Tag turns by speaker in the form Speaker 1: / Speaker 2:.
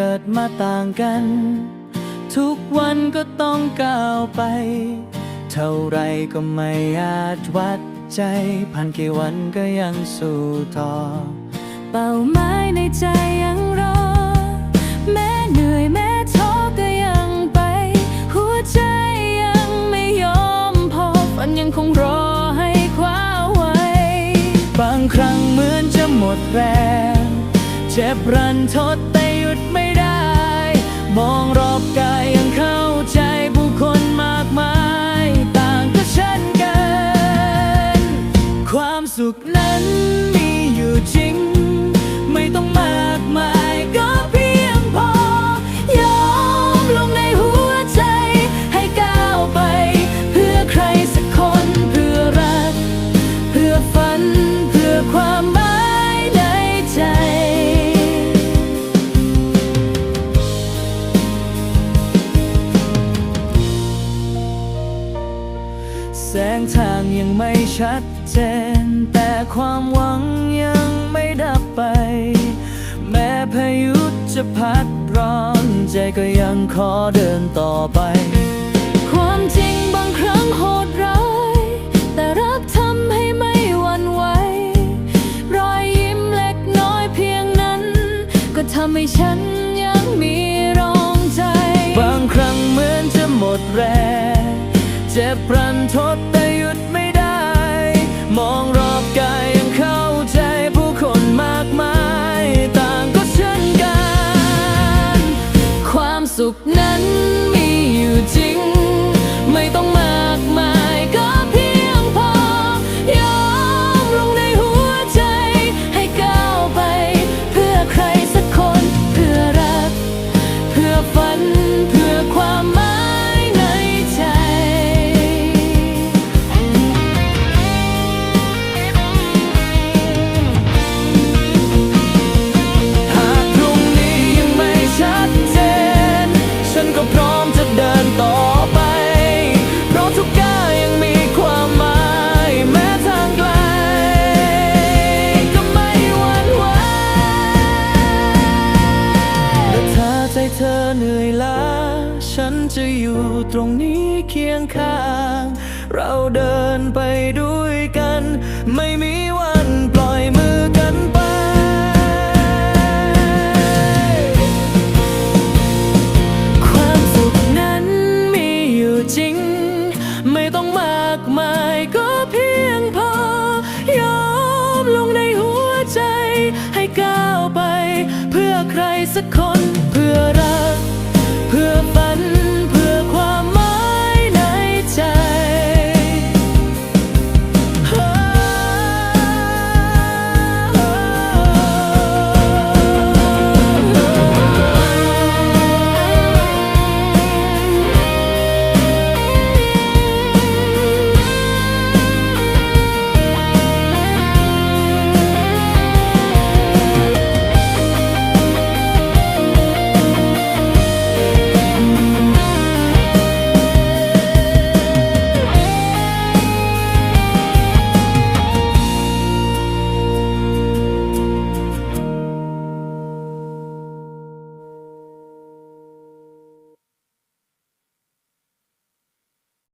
Speaker 1: เกิดมาต่างกัน ทุกวันก็ต้องก้าวไป เท่าไรก็ไม่อาจวัดใจผ่านกี่วันก็ยังสู้ต่อ
Speaker 2: เป้าหมายในใจยังรอ แม้เหนื่อยแม้ท้อก็ยังไป หัวใจยังไม่ยอมพอฝันยังคงรอให้คว้าไว้
Speaker 1: บางครั้งเหมือนจะหมดแรง เจ็บรันทดแต่ กายยังเข้าใจผู้คนมากมาย ต่างก็เช่นกัน ความสุขนั้นมี ทางยังไม่ชัดเจน แต่ความหวังยังไม่ดับไป แม้พายุจะพัดร้อนใจก็ยังขอเดินต่อไป
Speaker 2: ความจริงบางครั้งโหดร้าย แต่รักทำให้ไม่หวั่นไหว รอยยิ้มเล็กน้อยเพียงนั้น ก็ทำให้ฉันยังมีแรงใจ
Speaker 1: บางครั้งเหมือนจะหมดแรงเจ็บรันทด ตรงนี้เคียงข้าง เราเดินไปด้วยกัน ไม่มีวันปล่อยมือกันไป
Speaker 2: ความสุขนั้นมีอยู่จริง ไม่ต้องมากมายก็เพียงพอ ยอมลงในหัวใจ ให้ก้าวไป เพื่อใครสักคน